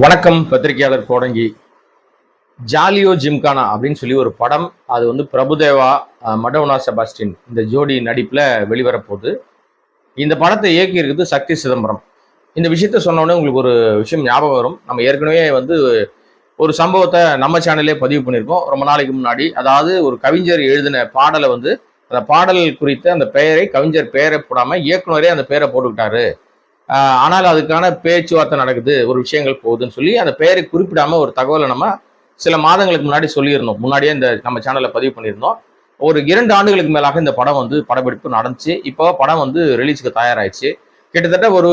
வணக்கம். பத்திரிகையாளர் கோடங்கி. ஜாலியோ ஜிம்கானா அப்படின்னு சொல்லி ஒரு படம். அது வந்து பிரபுதேவா மடோனா செபாஸ்டின் இந்த ஜோடி நடிப்பில் வெளிவரப்போகுது. இந்த படத்தை இயக்கியிருக்குது சக்தி சிதம்பரம். இந்த விஷயத்த சொன்னோடனே உங்களுக்கு ஒரு விஷயம் ஞாபகம் வரும். நம்ம ஏற்கனவே வந்து ஒரு சம்பவத்தை நம்ம சேனல்லே பதிவு பண்ணியிருக்கோம். ரொம்ப நாளைக்கு முன்னாடி. அதாவது ஒரு கவிஞர் எழுதின பாடலை வந்து அந்த பாடல் குறித்த அந்த பெயரை கவிஞர் பெயரை போடாமல் இயக்குனரே அந்த பெயரை போட்டுக்கிட்டாரு. ஆனால் அதுக்கான பேச்சுவார்த்தை நடக்குது ஒரு விஷயங்கள் போகுதுன்னு சொல்லி அந்த பெயரை குறிப்பிடாம ஒரு தகவலை நம்ம சில மாதங்களுக்கு முன்னாடி சொல்லியிருந்தோம். முன்னாடியே இந்த நம்ம சேனலில் பதிவு பண்ணியிருந்தோம். ஒரு இரண்டு ஆண்டுகளுக்கு மேலாக இந்த படம் வந்து படப்பிடிப்பு நடந்துச்சு. இப்போ படம் வந்து ரிலீஸுக்கு தயாராகிடுச்சு கிட்டத்தட்ட ஒரு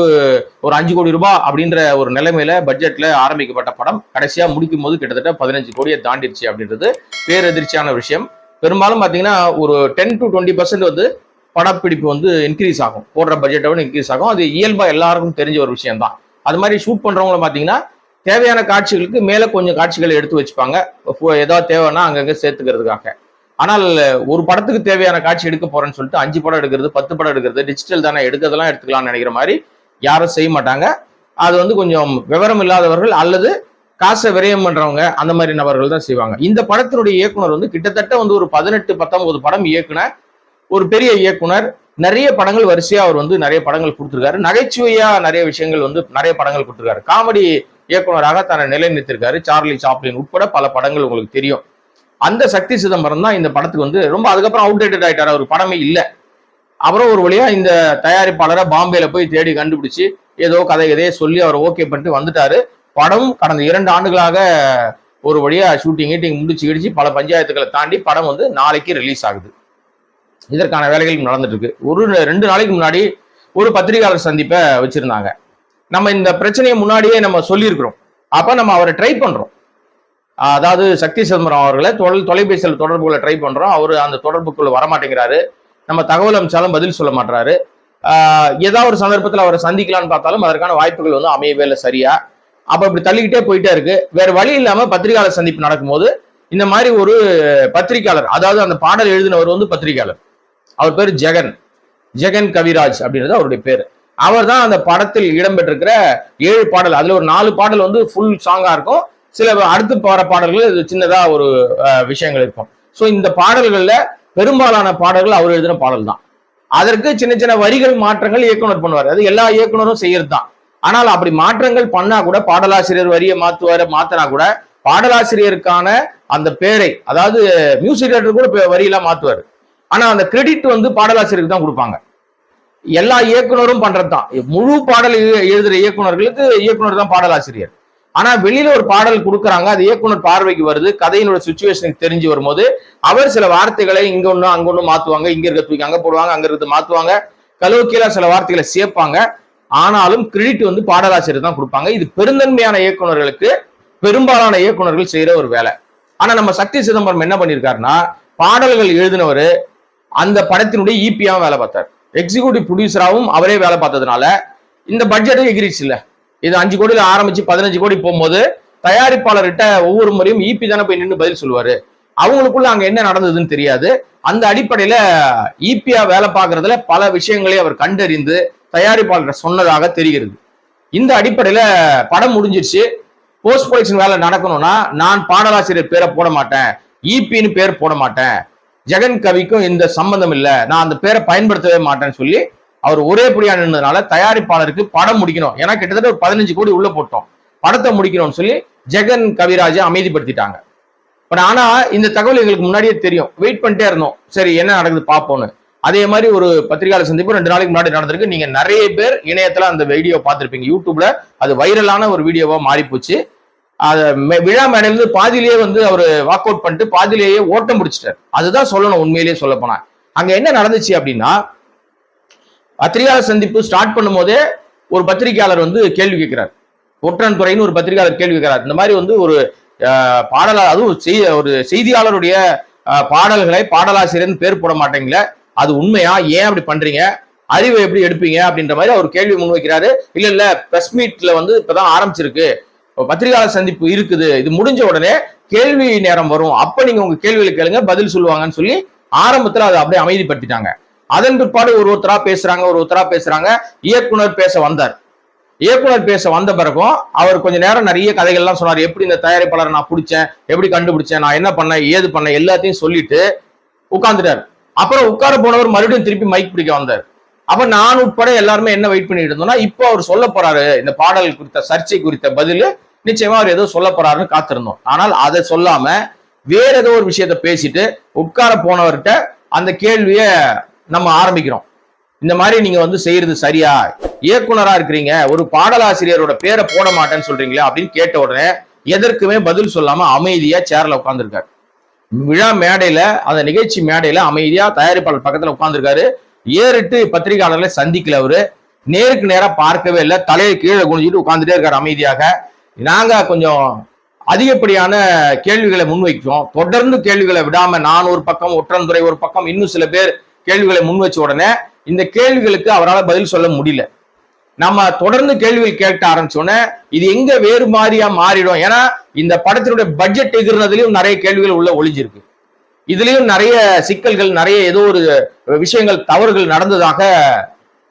ஒரு அஞ்சு கோடி ரூபாய் அப்படின்ற ஒரு நிலைமையில பட்ஜெட்ல ஆரம்பிக்கப்பட்ட படம். கடைசியா முடிக்கும் போது கிட்டத்தட்ட பதினஞ்சு கோடியை தாண்டிடுச்சு அப்படின்றது பேரெதிர்ச்சியான விஷயம். பெரும்பாலும் பார்த்தீங்கன்னா ஒரு டென் டு டுவெண்ட்டி பர்சன்ட் வந்து படப்பிடிப்பு வந்து இன்க்ரீஸ் ஆகும். போடுற பட்ஜெட்டை விட இன்க்ரீஸ் ஆகும். அது இயல்பாக எல்லாருக்கும் தெரிஞ்ச ஒரு விஷயம் தான் அது மாதிரி ஷூட் பண்றவங்கள பார்த்தீங்கன்னா தேவையான காட்சிகளுக்கு மேலே கொஞ்சம் காட்சிகளை எடுத்து வச்சுப்பாங்க. ஏதாவது தேவைன்னா அங்கங்கே சேர்த்துக்கிறதுக்காக. ஆனால் ஒரு படத்துக்கு தேவையான காட்சி எடுக்க போறேன்னு சொல்லிட்டு அஞ்சு படம் எடுக்கிறது பத்து படம் எடுக்கிறது டிஜிட்டல் தானே எடுக்கிறதெல்லாம் எடுத்துக்கலாம்னு நினைக்கிற மாதிரி யாரும் செய்ய மாட்டாங்க. அது வந்து கொஞ்சம் விவரம் இல்லாதவர்கள் அல்லது காசை விரயம் பண்றவங்க அந்த மாதிரி நபர்கள் தான் செய்வாங்க. இந்த படத்தினுடைய இயக்குனர் வந்து கிட்டத்தட்ட வந்து ஒரு பதினெட்டு பத்தொன்பது படம் இயக்குன ஒரு பெரிய இயக்குனர் நிறைய படங்கள் வரிசையா அவர் வந்து நிறைய படங்கள் கொடுத்துருக்காரு. நகைச்சுவையா நிறைய விஷயங்கள் வந்து நிறைய படங்கள் கொடுத்துருக்காரு. காமெடி இயக்குனராக தன்னை நிலைநிறுத்திருக்காரு. சார்லி சாப்ளின் உட்பட பல படங்கள் உங்களுக்கு தெரியும். அந்த சக்தி சிதம்பரம் தான் இந்த படத்துக்கு வந்து ரொம்ப அதுக்கப்புறம் அவுடேட்டட் ஆயிட்டார். அவர் படமே இல்லை. அப்புறம் ஒரு வழியா இந்த தயாரிப்பாளரை பாம்பேல போய் தேடி கண்டுபிடிச்சு ஏதோ கதை எதையே சொல்லி அவர் ஓகே பண்ணிட்டு வந்துட்டாரு. படம் கடந்த இரண்டு ஆண்டுகளாக ஒரு வழியா ஷூட்டிங் கீட்டிங் முடிச்சு கிடிச்சு பல பஞ்சாயத்துக்களை தாண்டி படம் வந்து நாளைக்கு ரிலீஸ் ஆகுது. இதற்கான வேலைகள் நடந்துட்டு இருக்கு ஒரு ரெண்டு நாளைக்கு முன்னாடி ஒரு பத்திரிகையாளர் சந்திப்பை வச்சிருந்தாங்க. நம்ம இந்த பிரச்சனையை முன்னாடியே நம்ம சொல்லியிருக்கிறோம். அப்போ நம்ம அவரை ட்ரை பண்ணுறோம் அதாவது சக்தி சிதம்பரம் அவர்களை தொலை தொலைபேசியில் தொடர்புகளை ட்ரை பண்ணுறோம் அவர் அந்த தொடர்புக்குள்ள வரமாட்டேங்கிறாரு. நம்ம தகவல் அமைச்சாலும் பதில் சொல்ல மாட்டாரு ஏதாவது ஒரு சந்தர்ப்பத்தில் அவரை சந்திக்கலான்னு பார்த்தாலும் அதற்கான வாய்ப்புகள் வந்து அமையவே இல்லை சரியா. அப்போ இப்படி தள்ளிக்கிட்டே போயிட்டே இருக்கு. வேற வழி இல்லாமல் பத்திரிகையாளர் சந்திப்பு நடக்கும்போது இந்த மாதிரி ஒரு பத்திரிகையாளர் அதாவது அந்த பாடல் எழுதினவர் வந்து பத்திரிகையாளர். அவர் பேர் ஜெகன். ஜெகன் கவிராஜ் அப்படின்றது அவருடைய பேர். அவர் தான் அந்த படத்தில் இடம்பெற்றிருக்கிற ஏழு பாடல். அதுல ஒரு நாலு பாடல் வந்து ஃபுல் சாங்கா இருக்கும். சில அடுத்து பாடுற பாடல்கள் சின்னதா ஒரு விஷயங்கள் இருக்கும். ஸோ இந்த பாடல்கள்ல பெரும்பாலான பாடல்கள் அவர் எழுதின பாடல் தான் அதற்கு சின்ன சின்ன வரிகள் மாற்றங்கள் இயக்குனர் பண்ணுவார். அது எல்லா இயக்குனரும் செய்யறது தான் ஆனால் அப்படி மாற்றங்கள் பண்ணா கூட பாடலாசிரியர் வரியை மாத்துவார மாத்தினா கூட பாடலாசிரியருக்கான அந்த பேரை அதாவது மியூசிக் டேரக்டர் கூட பே- வரியெல்லாம் மாத்துவார். ஆனா அந்த கிரெடிட் வந்து பாடலாசிரியருக்கு தான் கொடுப்பாங்க. எல்லா இயக்குனரும் பண்றதுதான் முழு பாடல் எழு- எழுதுற இயக்குனர்களுக்கு இயக்குனர் தான் பாடலாசிரியர். ஆனா வெளியில ஒரு பாடல் கொடுக்குறாங்க அது இயக்குனர் பார்வைக்கு வருது கதையினோட சுச்சுவேஷனுக்கு தெரிஞ்சு வரும்போது அவர் சில வார்த்தைகளை இங்க ஒண்ணு அங்க ஒண்ணு மாத்துவாங்க இங்க இருக்க தூக்கி அங்க போடுவாங்க அங்க இருக்கிறது மாத்துவாங்க கலோக்கியலா சில வார்த்தைகளை சேர்ப்பாங்க ஆனாலும் கிரெடிட் வந்து பாடலாசிரியர் தான் கொடுப்பாங்க. இது பெருந்தன்மையான இயக்குனர்களுக்கு பெரும்பாலான இயக்குனர்கள் செய்யற ஒரு வேலை. ஆனா நம்ம சக்தி சிதம்பரம் என்ன பண்ணியிருக்காருன்னா பாடல்கள் எழுதினவர் அந்த படத்தினுடைய ஈபியாவும் வேலை பார்த்தார். எக்ஸிகூட்டிவ் ப்ரொடியூசராகவும் அவரே வேலை பார்த்ததுனால இந்த பட்ஜெட்டும் எகிரிச்சு இல்லை. இது அஞ்சு கோடியில் ஆரம்பிச்சு பதினஞ்சு கோடி போகும்போது தயாரிப்பாளர்கிட்ட ஒவ்வொரு முறையும் ஈபி தானே போய் நின்று பதில் சொல்லுவாரு. அவங்களுக்குள்ள அங்க என்ன நடந்ததுன்னு தெரியாது. அந்த அடிப்படையில ஈபியா வேலை பார்க்கறதுல பல விஷயங்களை அவர் கண்டறிந்து தயாரிப்பாளர் சொன்னதாக தெரிகிறது. இந்த அடிப்படையில படம் முடிஞ்சிருச்சு. போஸ்ட் ப்ரொடக்ஷன் வேலை நடக்கணும்னா நான் பாடலாசிரியர் பேரை போட மாட்டேன். ஈபின்னு பேர் போட மாட்டேன். ஜெகன் கவிக்கும் இந்த சம்பந்தம் இல்லை. நான் அந்த பேரை பயன்படுத்தவே மாட்டேன்னு சொல்லி அவர் ஒரே புடியா நின்றதுனால தயாரிப்பாளருக்கு படம் முடிக்கணும். ஏன்னா கிட்டத்தட்ட ஒரு பதினஞ்சு கோடி உள்ள போட்டோம். படத்தை முடிக்கணும்னு சொல்லி ஜெகன் கவிராஜை அமைதிப்படுத்திட்டாங்க. பட் ஆனா இந்த தகவல் எங்களுக்கு முன்னாடியே தெரியும். வெயிட் பண்ணிட்டே இருந்தோம். சரி என்ன நடக்குது பார்ப்போம்னு அதே மாதிரி ஒரு பத்திரிகையாளர் சந்திப்பு ரெண்டு நாளைக்கு முன்னாடி நடந்திருக்கு. நீங்க நிறைய பேர் இணையத்துல அந்த வீடியோ பார்த்துருப்பீங்க. யூடியூப்ல அது வைரலான ஒரு வீடியோவா மாறி போச்சு விழா மேடையிலிருந்து பாதியிலேயே வந்து அவர் வாக் அவுட் பண்ணிட்டு பாதியிலேயே ஓட்டம் பிடிச்சிட்டார். அதுதான் சொல்லணும் உண்மையிலேயே சொல்ல போனா. அங்க என்ன நடந்துச்சு அப்படின்னா பத்திரிகையாளர் சந்திப்பு ஸ்டார்ட் பண்ணும்போதே ஒரு பத்திரிகையாளர் வந்து கேள்வி கேட்கிறார். ஒற்றன் துறைன்னு ஒரு பத்திரிகையாளர் கேள்வி கேட்கிறார். இந்த மாதிரி வந்து ஒரு பாடலாளர் அதுவும் செய்தி ஒரு செய்தியாளருடைய பாடல்களை பாடலாசிரியர்னு பேர் போட மாட்டீங்களே அது உண்மையா? ஏன் அப்படி பண்றீங்க? அறிவை எப்படி எடுப்பீங்க? அப்படின்ற மாதிரி அவர் கேள்வி முன்வைக்கிறாரு. இல்ல இல்ல பிரஸ் மீட்ல வந்து இப்பதான் ஆரம்பிச்சிருக்கு. பத்திரிகையாளர் சந்திப்பு இருக்குது. இது முடிஞ்ச உடனே கேள்வி நேரம் வரும். அப்ப நீங்க உங்க கேள்விகளை கேளுங்க பதில் சொல்லுவாங்கன்னு சொல்லி ஆரம்பத்துல அதை அப்படியே அமைதிப்படுத்திட்டாங்க. அதன் பிற்பாடு ஒரு ஒருத்தரா பேசுறாங்க ஒரு ஒருத்தரா பேசுறாங்க. இயக்குனர் பேச வந்தார். இயக்குனர் பேச வந்த பிறகும் அவர் கொஞ்ச நேரம் நிறைய கதைகள்லாம் சொன்னார். எப்படி இந்த தயாரிப்பாளரை நான் பிடிச்சேன் எப்படி கண்டுபிடிச்சேன் நான் என்ன பண்ணேன் ஏது பண்ணேன் எல்லாத்தையும் சொல்லிட்டு உட்கார்ந்துட்டார். அப்புறம் உட்கார போனவர் மறுபடியும் திருப்பி மைக் பிடிக்க வந்தார். அப்ப நான் உட்பட எல்லாருமே என்ன வெயிட் பண்ணிட்டு இருந்தோம்னா இப்போ அவர் சொல்ல போறாரு இந்த பாடல் குறித்த சர்ச்சை குறித்த பதில் நிச்சயமா அவர் ஏதோ சொல்ல போறாருன்னு காத்திருந்தோம். ஆனால் அதை சொல்லாம வேற ஏதோ ஒரு விஷயத்த பேசிட்டு உட்கார போனவர்கிட்ட அந்த கேள்விய நம்ம ஆரம்பிக்கிறோம். இந்த மாதிரி நீங்க வந்து செய்யறது சரியா? இயக்குனரா இருக்கிறீங்க ஒரு பாடலாசிரியரோட பேரை போட மாட்டேன்னு சொல்றீங்களா அப்படின்னு கேட்ட உடனே எதற்குமே பதில் சொல்லாம அமைதியா சேர்ல உட்காந்துருக்காரு விழா மேடையில அந்த நிகழ்ச்சி மேடையில அமைதியா தயாரிப்பாளர் பக்கத்துல உட்காந்துருக்காரு ஏறிட்டு பத்திரிகையாளர்களை சந்திக்கல அவரு. நேருக்கு நேராக பார்க்கவே இல்லை. தலையை கீழே குனிஞ்சிட்டு உட்காந்துட்டே இருக்காரு அமைதியாக. நாங்க கொஞ்சம் அதிகப்படியான கேள்விகளை முன்வைக்கிறோம். தொடர்ந்து கேள்விகளை விடாம நான் ஒரு பக்கம் ஒற்றன்துறை ஒரு பக்கம் இன்னும் சில பேர் கேள்விகளை முன் வச்ச உடனே இந்த கேள்விகளுக்கு அவரால் பதில் சொல்ல முடியல. நம்ம தொடர்ந்து கேள்விகள் கேட்க ஆரம்பிச்சோன்னே இது எங்க வேறு மாதிரியா மாறிடும்? ஏன்னா இந்த படத்தினுடைய பட்ஜெட் எதிர்னதுலயும் நிறைய கேள்விகள் உள்ள ஒளிஞ்சிருக்கு. இதுலயும் நிறைய சிக்கல்கள் நிறைய ஏதோ ஒரு விஷயங்கள் தவறுகள் நடந்ததாக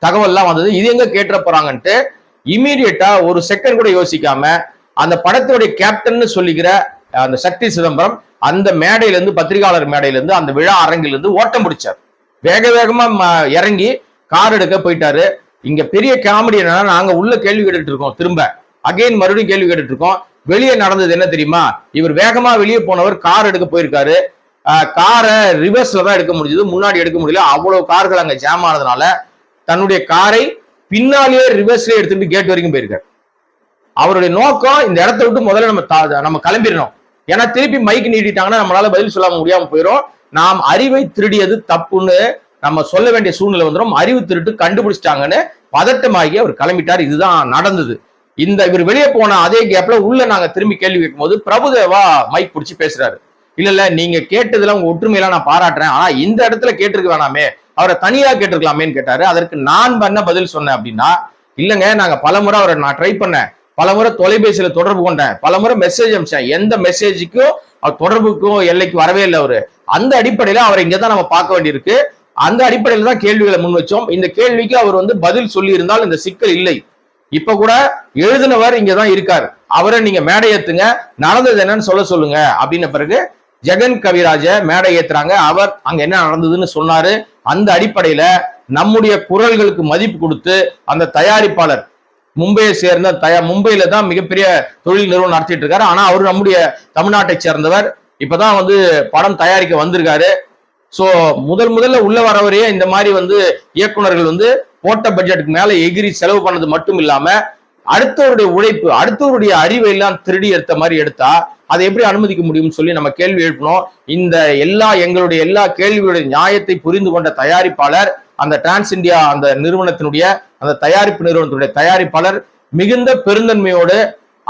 தகவல்லாம் வந்தது. இது எங்க கேட்டுற போறாங்கன்ட்டு இமீடியட்டா ஒரு செகண்ட் கூட யோசிக்காம அந்த படத்தினுடைய கேப்டன் சொல்லிக்கிற அந்த சக்தி சிதம்பரம் அந்த மேடையில இருந்து பத்திரிகையாளர் மேடையில இருந்து அந்த விழா அரங்கில இருந்து ஓட்டம் பிடிச்சார். வேக வேகமா ம- இறங்கி கார் எடுக்க போயிட்டாரு. இங்க பெரிய காமெடி என்னன்னா நாங்க உள்ள கேள்வி கேட்டுட்டு இருக்கோம் திரும்ப. அகைன் மறுபடியும் கேள்வி கேட்டுட்டு இருக்கோம். வெளியே நடந்தது என்ன தெரியுமா? இவர் வேகமா வெளியே போனவர் கார் எடுக்க போயிருக்காரு. காரை ரிவர்ஸ்ல தான் எடுக்க முடிஞ்சது. முன்னாடி எடுக்க முடியல. அவ்வளவு கார்கள் அங்க ஜாம் ஆனதுனால தன்னுடைய காரை பின்னாலேயே ரிவர்ஸ்லயே எடுத்துட்டு கேட் வரைக்கும் போயிருக்காரு. அவருடைய நோக்கம் இந்த இடத்த விட்டு முதல்ல நம்ம தா- நம்ம கிளம்பிடணும். ஏன்னா திருப்பி மைக் நீட்டிட்டாங்கன்னா நம்மளால பதில் சொல்லாம முடியாம போயிடும் நாம் அறிவை திருடியது தப்புன்னு நம்ம சொல்ல வேண்டிய சூழ்நிலை வந்துடும் அறிவு திருட்டு கண்டுபிடிச்சிட்டாங்கன்னு பதட்டமாகி அவர் கிளம்பிட்டார். இதுதான் நடந்தது. இந்த இவர் வெளியே போன அதே கேப்ல உள்ள நாங்க திரும்பி கேள்வி கேட்கும்போது பிரபுதேவா மைக் பிடிச்சி பேசுறாரு. இல்ல இல்ல நீங்க கேட்டதுல உங்க ஒற்றுமையெல்லாம் நான் பாராட்டுறேன். ஆனா இந்த இடத்துல கேட்டிருக்க வேணாமே. அவரை தனியா கேட்டிருக்கலாமேன்னு கேட்டாரு. அதற்கு நான் பண்ண பதில் சொன்னேன் அப்படின்னா இல்லங்க நாங்க பலமுறை அவரை நான் ட்ரை பண்ணேன். பலமுறை தொலைபேசியில தொடர்பு கொண்டேன். பலமுறை மெசேஜ் அனுப்பிச்சேன் எந்த மெசேஜுக்கும் அவர் தொடர்புக்கும் எல்லைக்கு வரவே இல்லை அவரு. அந்த அடிப்படையில அவரை இங்கதான் நம்ம பார்க்க வேண்டியிருக்கு. அந்த அடிப்படையில தான் கேள்விகளை முன் வச்சோம். இந்த கேள்விக்கு அவர் வந்து பதில் சொல்லி இருந்தால் இந்த சிக்கல் இல்லை. இப்ப கூட எழுதினவர் இங்கதான் இருக்காரு. அவரை நீங்க மேடையத்துங்க நடந்தது என்னன்னு சொல்ல சொல்லுங்க. அப்படின்ன பிறகு ஜெகன் கவிராஜ மேடை ஏத்துறாங்க. அவர் அங்க என்ன நடந்ததுன்னு சொன்னாரு. அந்த அடிப்படையில நம்முடைய குரல்களுக்கு மதிப்பு கொடுத்து அந்த தயாரிப்பாளர் மும்பையை சேர்ந்த தயா மும்பையில தான் மிகப்பெரிய தொழில் நிறுவனம் நடத்திட்டு இருக்காரு. ஆனா அவர் நம்முடைய தமிழ்நாட்டை சேர்ந்தவர். இப்பதான் வந்து படம் தயாரிக்க வந்திருக்காரு. ஸோ முதல் முதல்ல உள்ள வரவரையே இந்த மாதிரி வந்து இயக்குனர்கள் வந்து போட்ட பட்ஜெட்டுக்கு மேல எகிரி செலவு பண்ணது மட்டும் இல்லாம அடுத்தவருடைய உழைப்பு அடுத்தவருடைய அறிவை எல்லாம் திருடி எடுத்த மாதிரி எடுத்தா அதை எப்படி அனுமதிக்க முடியும்னு சொல்லி நம்ம கேள்வி எழுப்பினோம். இந்த எல்லா எங்களுடைய எல்லா கேள்வியுடைய நியாயத்தை புரிந்து கொண்ட தயாரிப்பாளர் அந்த டிரான்ஸ் இந்தியா அந்த நிறுவனத்தினுடைய அந்த தயாரிப்பு நிறுவனத்தினுடைய தயாரிப்பாளர் மிகுந்த பெருந்தன்மையோடு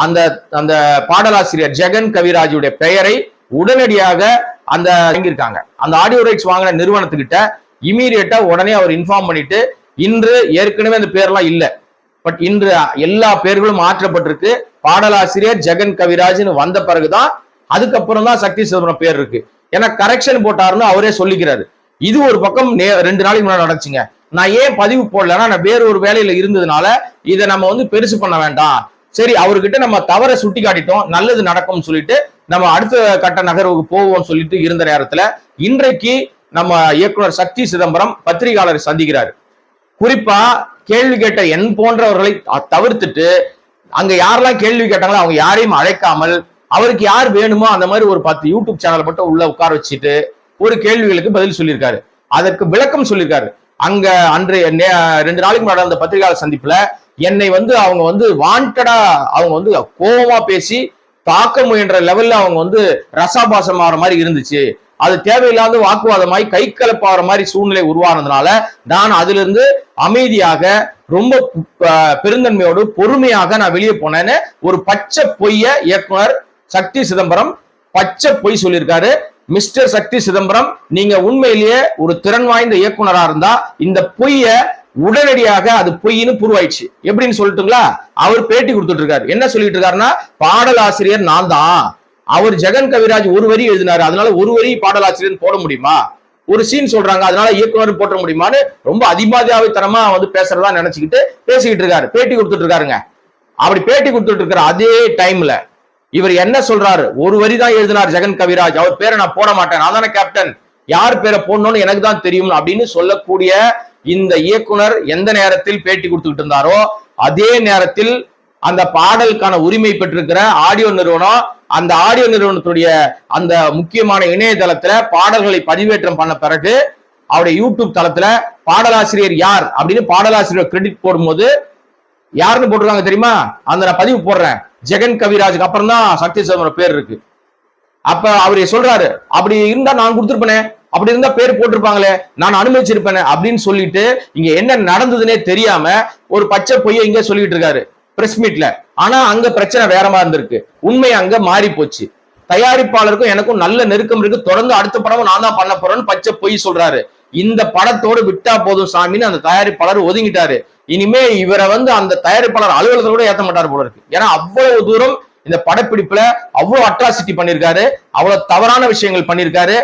அந்த அந்த பாடலாசிரியர் ஜெகன் கவிராஜுடைய பெயரை உடனடியாக அந்த வாங்கியிருக்காங்க. அந்த ஆடியோ ரைட்ஸ் வாங்கின நிறுவனத்துக்கிட்ட இமீடியட்டா உடனே அவர் இன்ஃபார்ம் பண்ணிட்டு இன்று ஏற்கனவே அந்த பேர்லாம் இல்லை. பட் இன்று எல்லா பேர்களும் மாற்றப்பட்டிருக்கு பாடலாசிரியர் ஜெகன் கவிராஜ்னு வந்த பிறகுதான் அதுக்கப்புறம் தான் சக்தி சிதம்பரம் பேர் இருக்கு. ஏன்னா கரெக்ஷன் போட்டாருன்னு அவரே சொல்லிக்கிறாரு. இது ஒரு பக்கம் நே- ரெண்டு நாளைக்கு முன்னாடி நடந்துச்சுங்க. நான் ஏன் பதிவு போடலன்னா நான் வேற ஒரு வேலையில இருந்ததுனால இதை நம்ம வந்து பெருசு பண்ண வேண்டாம். சரி அவர்கிட்ட நம்ம தவற சுட்டி காட்டிட்டோம். நல்லது நடக்கும்னு சொல்லிட்டு நம்ம அடுத்த கட்ட நகர்வுக்கு போவோம்னு சொல்லிட்டு இருந்த நேரத்துல இன்றைக்கு நம்ம இயக்குனர் சக்தி சிதம்பரம் பத்திரிகையாளர் சந்திக்கிறாரு. குறிப்பா கேள்வி கேட்ட என் போன்றவர்களை தவிர்த்துட்டு அங்க யாரெல்லாம் கேள்வி கேட்டாங்களோ அவங்க யாரையும் அழைக்காமல் அவருக்கு யார் வேணுமோ அந்த மாதிரி ஒரு பத்து யூடியூப் சேனல் மட்டும் உள்ள உட்கார வச்சுட்டு ஒரு கேள்விகளுக்கு பதில் சொல்லியிருக்காரு. அதற்கு விளக்கம் சொல்லியிருக்காரு. அங்க அன்றைய நே- ரெண்டு நாளைக்கு முன்னாடி அந்த பத்திரிகையாளர் சந்திப்புல என்னை வந்து அவங்க வந்து வாண்டடா அவங்க வந்து கோபமா பேசி தாக்க முயன்ற லெவல்ல அவங்க வந்து ரசாபாசம் ஆகிற மாதிரி இருந்துச்சு. அது தேவையில்லாத வாக்குவாதமாய் கை கலப்பாகிற மாதிரி சூழ்நிலை உருவானதுனால நான் அதிலிருந்து அமைதியாக ரொம்ப பெருந்தன்மையோடு பொறுமையாக நான் வெளியே போனேன்னு ஒரு பச்சை பொய்ய இயக்குனர் சக்தி சிதம்பரம் பச்சை பொய் சொல்லியிருக்காரு. மிஸ்டர் சக்தி சிதம்பரம் நீங்க உண்மையிலேயே ஒரு திறன் வாய்ந்த இயக்குனரா இருந்தா இந்த பொய்ய உடனடியாக அது பொய்ன்னு புருவாயிடுச்சு. எப்படின்னு சொல்லட்டுங்களா? அவர் பேட்டி கொடுத்துட்டு இருக்காரு. என்ன சொல்லிட்டு இருக்காருன்னா பாடலாசிரியர் நான் தான். அவர் ஜெகன் கவிராஜ் ஒரு வரி எழுதினாரு. அதனால ஒரு வரி பாடலாசிரியர் போட முடியுமா? ஒரு சீன் சொல்றாங்க. அதனால இயக்குனர் போட்ட முடியுமான்னு ரொம்ப அதிபாதியாவித்தனமா வந்து பேசுறதா நினைச்சுக்கிட்டு பேசிக்கிட்டு இருக்காரு. பேட்டி கொடுத்துட்டு இருக்காருங்க. அப்படி பேட்டி கொடுத்துட்டு இருக்கிற அதே டைம்ல இவர் என்ன சொல்றாரு? ஒரு வரி தான் எழுதினார் ஜெகன் கவிராஜ். அவர் பேரை நான் போட மாட்டேன். நான் தானே கேப்டன் யார் பேரை போடணும்னு எனக்கு தான் தெரியும் அப்படின்னு சொல்லக்கூடிய இந்த இயக்குனர் எந்த நேரத்தில் பேட்டி கொடுத்துக்கிட்டு இருந்தாரோ அதே நேரத்தில் அந்த பாடலுக்கான உரிமை பெற்றிருக்கிற ஆடியோ நிறுவனம் அந்த ஆடியோ நிறுவனத்துடைய அந்த முக்கியமான இணையதளத்துல பாடல்களை பதிவேற்றம் பண்ண பிறகு அவருடைய யூடியூப் தளத்துல பாடலாசிரியர் யார் அப்படின்னு பாடலாசிரியர் கிரெடிட் போடும்போது யாருன்னு போட்டிருக்காங்க தெரியுமா? அந்த நான் பதிவு போடுறேன். ஜெகன் கவிராஜுக்கு அப்புறம் தான் சக்தி சிதம்பரம் பேர் இருக்கு. அப்ப அவரு சொல்றாரு அப்படி இருந்தா நான் கொடுத்துருப்பேனே அப்படி இருந்தா பேர் போட்டிருப்பாங்களே நான் அனுமதிச்சிருப்பேன் அப்படின்னு சொல்லிட்டு இங்க என்ன நடந்ததுன்னே தெரியாம ஒரு பச்சை பொய்ய இங்க சொல்லிட்டு இருக்காரு. பிரஸ் மீட்ல ஆனா அங்க பிரச்சனை வேற மாதிரி இருந்திருக்கு. உண்மை அங்க மாறி போச்சு தயாரிப்பாளருக்கும் எனக்கும் நல்ல நெருக்கம் இருக்கு. தொடர்ந்து அடுத்த படமும் நான் தான் பண்ண போறேன்னு பச்சை பொய் சொல்றாரு. இந்த படத்தோடு விட்டா போதும் சாமின்னு அந்த தயாரிப்பாளர் ஒதுங்கிட்டாரு. இனிமே இவரை வந்து அந்த தயாரிப்பாளர் அலுவலகத்தை கூட ஏத்த மாட்டார் போல இருக்கு. ஏன்னா அவ்வளவு தூரம் இந்த படப்பிடிப்புல அவ்வளவு அட்ராசிட்டி பண்ணிருக்காரு. அவ்வளவு தவறான விஷயங்கள் பண்ணிருக்காரு.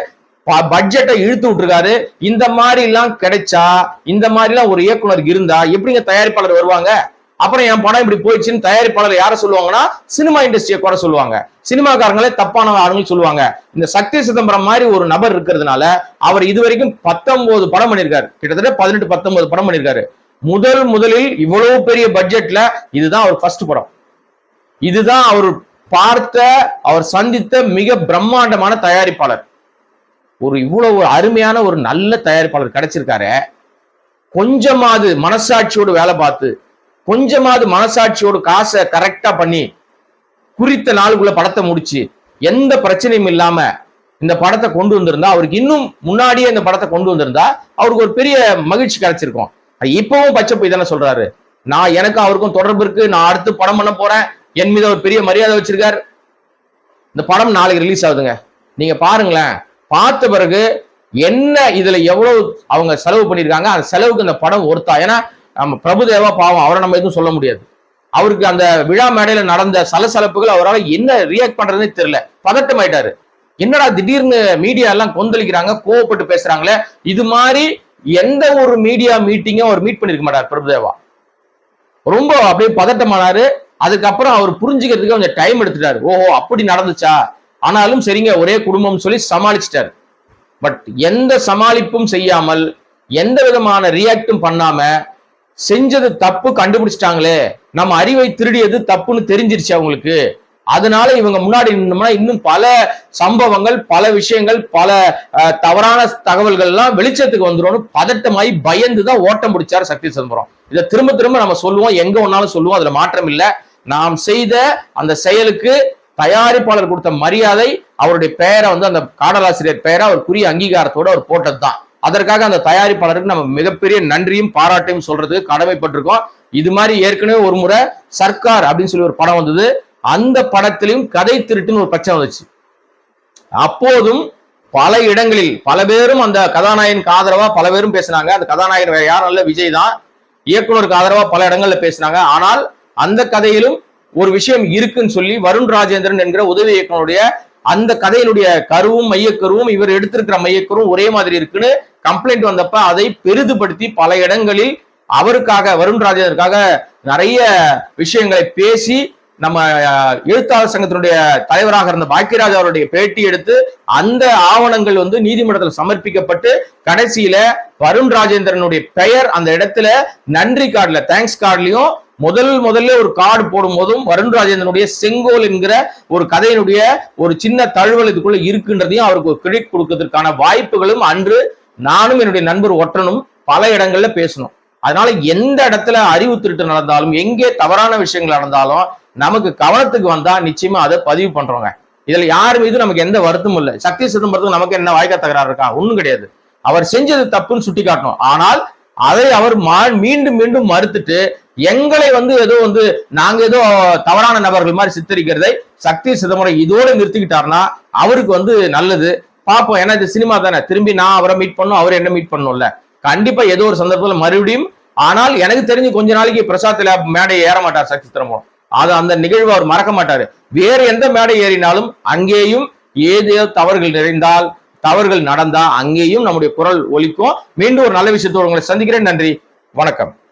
பட்ஜெட்டை இழுத்து விட்டுருக்காரு. இந்த மாதிரி எல்லாம் கிடைச்சா இந்த மாதிரி எல்லாம் ஒரு இயக்குனர் இருந்தா எப்படிங்க தயாரிப்பாளர் வருவாங்க? அப்புறம் என் படம் இப்படி போயிடுச்சுன்னு தயாரிப்பாளர் யார சொல்லுவாங்கன்னா சினிமா இண்டஸ்ட்ரியை கூட சொல்லுவாங்க. சினிமாக்காரங்களே தப்பான ஆளுங்க சொல்லுவாங்க. இந்த சக்தி சிதம்பரம் மாதிரி ஒரு நபர் இருக்கிறதுனால அவர் இதுவரைக்கும் பத்தொன்பது படம் பண்ணியிருக்காரு. கிட்டத்தட்ட பதினெட்டு பத்தொன்பது படம் பண்ணியிருக்காரு. முதல் முதலில் இவ்வளவு பெரிய பட்ஜெட்ல இதுதான் அவர் ஃபர்ஸ்ட் படம். இதுதான் அவர் பார்த்த அவர் சந்தித்த மிக பிரம்மாண்டமான தயாரிப்பாளர். ஒரு இவ்வளவு அருமையான ஒரு நல்ல தயாரிப்பாளர் கிடைச்சிருக்காரு. கொஞ்சமாவது மனசாட்சியோடு வேலை பார்த்து கொஞ்சமாவது மனசாட்சியோடு காசை கரெக்டா பண்ணி குறித்த நாளுக்குள்ள படத்தை முடிச்சு எந்த பிரச்சனையும் இல்லாம இந்த படத்தை கொண்டு வந்திருந்தா அவருக்கு இன்னும் முன்னாடியே இந்த படத்தை கொண்டு வந்திருந்தா அவருக்கு ஒரு பெரிய மகிழ்ச்சி கிடைச்சிருக்கும். இப்பவும் பச்சை போய் தானே சொல்றாரு. நான் எனக்கும் அவருக்கும் தொடர்பு இருக்கு. நான் அடுத்து படம் பண்ண போறேன். என் மீது ஒரு பெரிய மரியாதை வச்சிருக்காரு. இந்த படம் நாளைக்கு ரிலீஸ் ஆகுதுங்க. நீங்க பாருங்களேன். பார்த்த பிறகு என்ன இதுல எவ்வளவு அவங்க செலவு பண்ணிருக்காங்க அந்த செலவுக்கு இந்த படம் ஒருத்தா ஏன்னா நம்ம பிரபுதேவா பாவம் அவரை நம்ம எதுவும் சொல்ல முடியாது. அவருக்கு அந்த விழா மேடையில நடந்த சலசலப்புகள் அவரால் என்ன ரியாக்ட் பண்றதுன்னே தெரியல. பதட்டம் ஆயிட்டாரு. என்னடா திடீர்னு மீடியா எல்லாம் கொந்தளிக்கிறாங்க கோவப்பட்டு பேசுறாங்களே? இது மாதிரி எந்த ஒரு மீடியா மீட்டிங்கும் அவர் மீட் பண்ணிருக்க மாட்டார் பிரபுதேவா. ரொம்ப அப்படியே பதட்டமானாரு அதுக்கப்புறம் அவர் புரிஞ்சுக்கிறதுக்கு கொஞ்சம் டைம் எடுத்துட்டாரு. ஓஹோ அப்படி நடந்துச்சா? ஆனாலும் சரிங்க ஒரே குடும்பம் சொல்லி சமாளிச்சிட்டாரு. பட் எந்த சமாளிப்பும் செய்யாமல் எந்த விதமான ரியாக்டும் பண்ணாம செஞ்சது தப்பு கண்டுபிடிச்சிட்டாங்களே. நம்ம அறிவை திருடியது தப்புன்னு தெரிஞ்சிருச்சு அவங்களுக்கு. அதனால இவங்க முன்னாடி நின்னோம்னா இன்னும் பல சம்பவங்கள் பல விஷயங்கள் பல தவறான தகவல்கள் எல்லாம் வெளிச்சத்துக்கு வந்துடும் பதட்டமாயி பயந்து தான் ஓட்டம் பிடிச்சார் சக்தி சிதம்பரம். இதை திரும்ப திரும்ப நம்ம சொல்லுவோம். எங்க ஒன்னாலும் சொல்லுவோம். அதுல மாற்றம் இல்லை. நாம் செய்த அந்த செயலுக்கு தயாரிப்பாளர் கொடுத்த மரியாதை அவருடைய பெயரை வந்து அந்த காடலாசிரியர் பெயரை அவர் குறிய அங்கீகாரத்தோட அவர் போட்டது தான் அதற்காக அந்த தயாரிப்பாளருக்கு நம்ம மிகப்பெரிய நன்றியும் பாராட்டையும் சொல்றதுக்கு கடமைப்பட்டிருக்கோம். இது மாதிரி ஏற்கனவே ஒரு முறை சர்க்கார் அப்படின்னு சொல்லி ஒரு படம் வந்தது. அந்த படத்திலையும் கதை திருட்டுன்னு ஒரு பிரச்சனை வந்துச்சு. அப்போதும் பல இடங்களில் பல பேரும் அந்த கதாநாயகனுக்கு ஆதரவா பல பேரும் பேசினாங்க. அந்த கதாநாயகன் வேற யாரும் இல்ல விஜய் தான். இயக்குனருக்கு ஆதரவா பல இடங்கள்ல பேசினாங்க. ஆனால் அந்த கதையிலும் ஒரு விஷயம் இருக்குன்னு சொல்லி வருண் ராஜேந்திரன் என்கிற உதவி இயக்குனருடைய அந்த கதையினுடைய கருவும் மையக்கருவும் இவர் எடுத்திருக்கிற மையக்கருவும் ஒரே மாதிரி இருக்குன்னு கம்ப்ளைண்ட் வந்தப்ப அதை பெரிதுபடுத்தி பல இடங்களில் அவருக்காக வருண் ராஜேந்தருக்காக நிறைய விஷயங்களை பேசி நம்ம எழுத்தாளர் சங்கத்தினுடைய தலைவராக இருந்த பாக்கியராஜ் அவருடைய பேட்டி எடுத்து அந்த ஆவணங்கள் வந்து நீதிமன்றத்தில் சமர்ப்பிக்கப்பட்டு கடைசியில வருண் ராஜேந்திரனுடைய பெயர் அந்த இடத்துல நன்றி கார்டுல தேங்க்ஸ் கார்டுலயும் முதல் முதல்ல ஒரு கார்டு போடும் போதும் வருண் ராஜேந்திரனுடைய செங்கோல் என்கிற ஒரு கதையினுடைய ஒரு சின்ன தழுவல் இதுக்குள்ள இருக்குன்றதையும் அவருக்கு ஒரு கிரெடிட் கொடுக்கறதுக்கான வாய்ப்புகளும் அன்று நானும் என்னுடைய நண்பர் ஒற்றனும் பல இடங்கள்ல பேசணும் அதனால எந்த இடத்துல அறிவு திருட்டு நடந்தாலும் எங்கே தவறான விஷயங்கள் நடந்தாலும் நமக்கு கவனத்துக்கு வந்தா நிச்சயமா அதை பதிவு பண்றோங்க. இதுல யார் மீது நமக்கு எந்த வருத்தமும் இல்லை. சக்தி சிதம்பரத்துக்கு நமக்கு என்ன வாய்க்கா தகராறு இருக்கா? ஒன்றும் கிடையாது. அவர் செஞ்சது தப்புன்னு சுட்டி காட்டணும் ஆனால் அதை அவர் மீண்டும் மீண்டும் மறுத்துட்டு எங்களை வந்து ஏதோ வந்து நாங்க ஏதோ தவறான நபர்கள் மாதிரி சித்தரிக்கிறதை சக்தி சிதம்பரம் இதோட நிறுத்திக்கிட்டாருன்னா அவருக்கு வந்து நல்லது. பார்ப்போம் ஏன்னா இது சினிமா தானே. திரும்பி நான் அவரை மீட் பண்ணும் அவர் என்ன மீட் பண்ணும்ல கண்டிப்பா ஏதோ ஒரு சந்தர்ப்பத்தில் மறுபடியும் ஆனால் எனக்கு தெரிஞ்சு கொஞ்ச நாளைக்கு பிரசாத் மேடை ஏற மாட்டார் சக்தி சிதம்பரம். அது அந்த நிகழ்வு அவர் மறக்க மாட்டாரு. வேற எந்த மேடை ஏறினாலும் அங்கேயும் ஏதோ தவறுகள் நிறைந்தால் தவறுகள் நடந்தா அங்கேயும் நம்முடைய குரல் ஒலிக்கும். மீண்டும் ஒரு நல்ல விஷயத்தோடு உங்களை சந்திக்கிறேன். நன்றி. வணக்கம்.